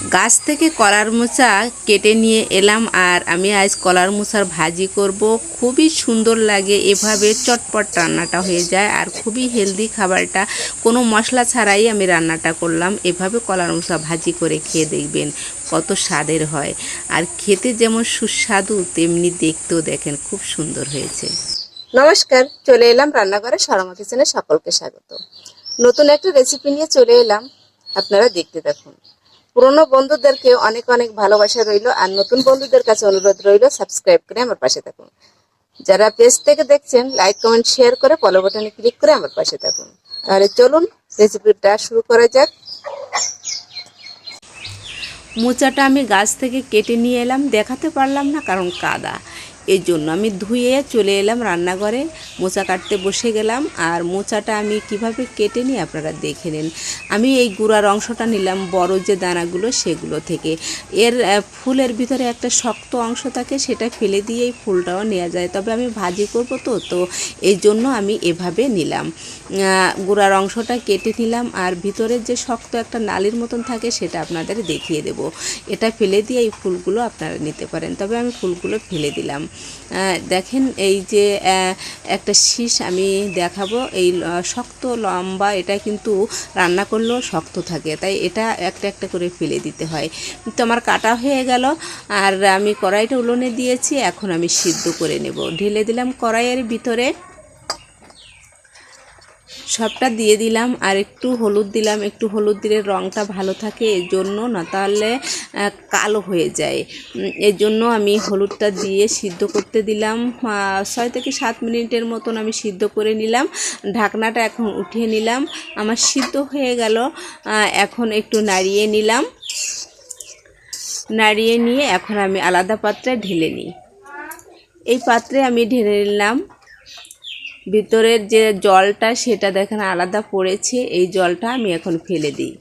গাছ থেকে কলার মোচা কেটে নিয়ে এলাম আর আমি আজ কলার মোচার ভাজি করব। খুবই সুন্দর লাগে, এভাবে চটপট রান্নাটা হয়ে যায় আর খুবই হেলদি খাবারটা। কোনো মশলা ছাড়াই আমি রান্নাটা করলাম। এভাবে কলার মোচা ভাজি করে খেয়ে দেখবেন কত স্বাদের হয়। আর খেতে যেমন সুস্বাদু, তেমনি দেখতেও দেখেন খুব সুন্দর হয়েছে। নমস্কার, চলে এলাম রান্নাঘরে সরমা কিচেনে সকলকে স্বাগত। নতুন একটা রেসিপি নিয়ে চলে এলাম। আপনারা দেখতে দেখুন পুরনো বন্ধুদেরকে অনেক অনেক ভালোবাসা রইল, আর নতুন বন্ধুদের কাছে অনুরোধ রইল সাবস্ক্রাইব করে আমার পাশে থাকুন। যারা পেজ থেকে দেখছেন লাইক কমেন্ট শেয়ার করে ফলো বাটনে ক্লিক করে আমার পাশে থাকুন। তাহলে চলুন রেসিপিটা শুরু করা যাক। মোচাটা আমি গাছ থেকে কেটে নিয়ে এলাম, দেখাতে পারলাম না কারণ কাদা। এই জন্য আমি ধুয়ে চলে এলাম রান্নাঘরে, মোচা কাটতে বসে গেলাম। আর মোচাটা আমি কীভাবে কেটে নিই আপনারা দেখে নেন। আমি এই গুঁড়ার অংশটা নিলাম, বড় যে দানাগুলো সেগুলো থেকে। এর ফুলের ভিতরে একটা শক্ত অংশ থাকে, সেটা ফেলে দিয়েই ফুলটাও নেওয়া যায়। তবে আমি ভাজি করব তো তো এই জন্য আমি এভাবে নিলাম। গুঁড়ার অংশটা কেটে নিলাম। আর ভিতরের যে শক্ত একটা নালির মতন থাকে, সেটা আপনাদের দেখিয়ে দেব। এটা ফেলে দিয়ে এই ফুলগুলো আপনারা নিতে পারেন। তবে আমি ফুলগুলো ফেলে দিলাম। দেখেন এই যে একটা শীষ আমি দেখাবো। এই শক্ত লম্বা এটা কিন্তু রান্না করলেও শক্ত থাকে, তাই এটা একটা একটা করে ফেলে দিতে হয়। তো আমার কাটা হয়ে গেল, আর আমি কড়াইটা উলনে দিয়েছি, এখন আমি সিদ্ধ করে নেব। ঢেলে দিলাম কড়াইয়ের ভিতরে। সবটা দিয়ে দিলাম আর একটু হলুদ দিলাম। একটু হলুদ দিলে রঙটা ভালো থাকে এর জন্য না, তাহলে কালো হয়ে যায়। এর জন্য আমি হলুদটা দিয়ে সিদ্ধ করতে দিলাম। ছয় থেকে সাত মিনিটের মতন আমি সিদ্ধ করে নিলাম। ঢাকনাটা এখন উঠিয়ে নিলাম। আমার সিদ্ধ হয়ে গেল। এখন একটু নাড়িয়ে নিলাম। নাড়িয়ে নিয়ে এখন আমি আলাদা পাত্রে ঢেলে নিই। এই পাত্রে আমি ঢেলে নিলাম। ভিতরের যে জলটা সেটা দেখেন আলাদা পড়েছে। এই জলটা আমি এখন ফেলে দিই।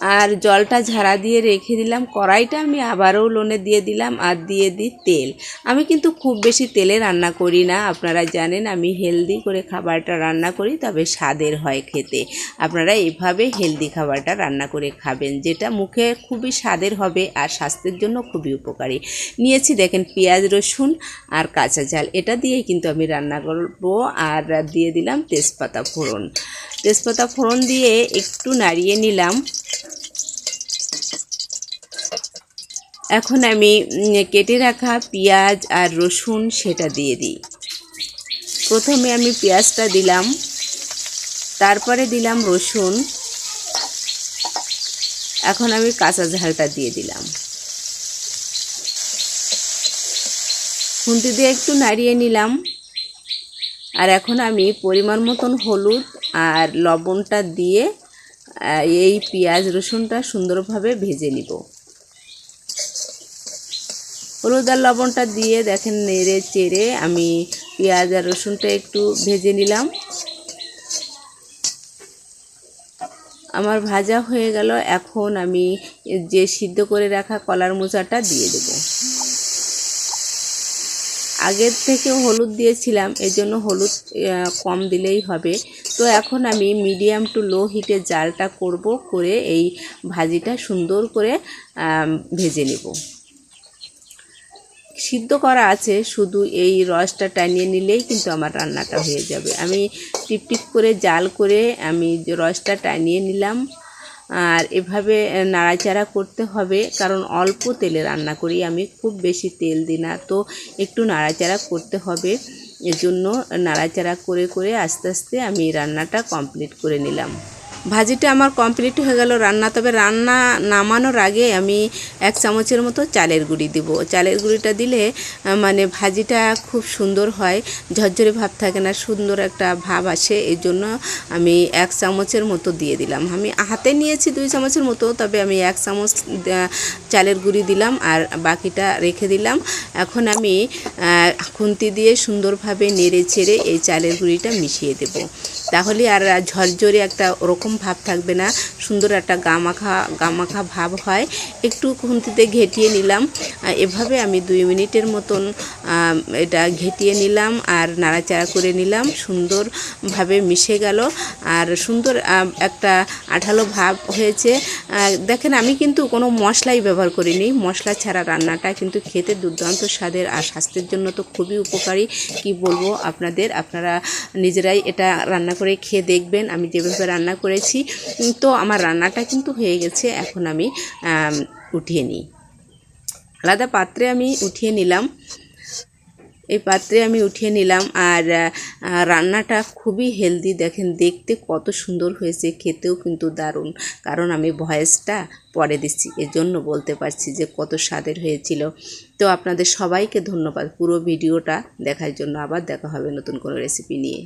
আর জলটা ঝাড়া দিয়ে রেখে দিলাম। কড়াইটা আমি আবারও লোনে দিয়ে দিলাম আর দিয়ে দিই তেল। আমি কিন্তু খুব বেশি তেলে রান্না করি না। আপনারা জানেন আমি হেলদি করে খাবারটা রান্না করি, তবে স্বাদের হয় খেতে। আপনারা এভাবে হেলদি খাবারটা রান্না করে খাবেন, যেটা মুখে খুবই স্বাদের হবে আর স্বাস্থ্যের জন্য খুবই উপকারী। নিয়েছি দেখেন পেঁয়াজ, রসুন আর কাঁচা ঝাল এটা দিয়েই কিন্তু আমি রান্না করব আর দিয়ে দিলাম তেজপাতা ফোড়ন। তেজপাতা ফোড়ন দিয়ে একটু নাড়িয়ে নিলাম। এখন আমি কেটে রাখা পেঁয়াজ আর রসুন সেটা দিয়ে দিই। প্রথমে আমি পেঁয়াজটা দিলাম, তারপরে দিলাম রসুন। এখন আমি কাঁচা ঝালটা দিয়ে দিলাম। খুন্তি দিয়ে একটু নাড়িয়ে নিলাম। আর এখন আমি পরিমাণ মতন হলুদ আর লবণটা দিয়ে এই পেঁয়াজ রসুনটা সুন্দরভাবে ভেজে নিব। হলুদ আর লবণটা দিয়ে দেখেন নেড়ে চেড়ে আমি পেঁয়াজ আর রসুনটা একটু ভেজে নিলাম। আমার ভাজা হয়ে গেল, এখন আমি যে সিদ্ধ করে রাখা কলার মোচাটা দিয়ে দেব। আগের থেকে হলুদ দিয়েছিলাম এই জন্য হলুদ কম দিলেই হবে। তো এখন আমি মিডিয়াম টু লো হিটে জালটা করব, করে এই ভাজিটা সুন্দর করে ভেজে নেব। সিদ্ধ করা আছে, শুধু এই রসটা টানিয়ে নিলেই কিন্তু আমার রান্নাটা হয়ে যাবে। আমি টিপ টিপ করে জাল করে আমি রসটা টানিয়ে নিলাম। আর এভাবে নাড়াচাড়া করতে হবে, কারণ অল্প তেলে রান্না করি, আমি খুব বেশি তেল দিই না। তো একটু নাড়াচাড়া করতে হবে, এজন্য নাড়াচাড়া করে করে আস্তে আস্তে আমি রান্নাটা কমপ্লিট করে নিলাম। ভাজিটা আমার কমপ্লিট হয়ে গেল রান্না। তবে রান্না নামানোর আগে আমি এক চামচের মতো চালের গুঁড়ি দিব। চালের গুঁড়িটা দিলে মানে ভাজিটা খুব সুন্দর হয়। ঝরঝরে ভাব থাকে না, সুন্দর একটা ভাব আসে। এই জন্য আমি এক চামচের মতো দিয়ে দিলাম। আমি হাতে নিয়েছি দুই চামচের মতো, তবে আমি এক চামচ চালের গুঁড়ি দিলাম আর বাকিটা রেখে দিলাম। এখন আমি আহ, খুন্তি দিয়ে সুন্দরভাবে নেড়ে ছেড়ে এই চালের গুঁড়িটা মিশিয়ে দেব। তাহলে আর ঝরঝরে একটা ওরকম ভাব থাকবে না সুন্দর একটা গামাখা গামাখা ভাব হয়। একটু খুন্তিতে ঘেটিয়ে নিলাম। এভাবে আমি দুই মিনিটের মতন এটা ঘেটিয়ে নিলাম আর নাড়াচাড়া করে নিলাম। সুন্দরভাবে মিশে গেল আর সুন্দর একটা আঠালো ভাব হয়েছে। দেখেন, আমি কিন্তু কোনো মশলাই ব্যবহার করিনি। মশলা ছাড়া রান্নাটা কিন্তু খেতে দুর্দান্ত স্বাদের আর স্বাস্থ্যের জন্য তো খুবই উপকারী। কি বলব আপনাদের? আপনারা নিজেরাই এটা রান্না করে খেয়ে দেখবেন। আমি যেভাবে রান্না করেছি তো আমার রান্নাটা কিন্তু হয়ে গেছে। এখন আমি, উঠিয়ে নিই। আলাদা পাত্রে আমি উঠিয়ে নিলাম। এই পাত্রে আমি উঠিয়ে নিলাম আর রান্নাটা খুবই হেলদি দেখেন, দেখতে কত সুন্দর হয়েছে, খেতেও কিন্তু দারুণ। কারণ আমি ভয়েসটা পরে দিচ্ছি এর জন্য বলতে পারছি যে কত স্বাদের হয়েছিল। তো আপনাদের সবাইকে ধন্যবাদ পুরো ভিডিওটা দেখার জন্য। আবার দেখা হবে নতুন কোনো রেসিপি নিয়ে।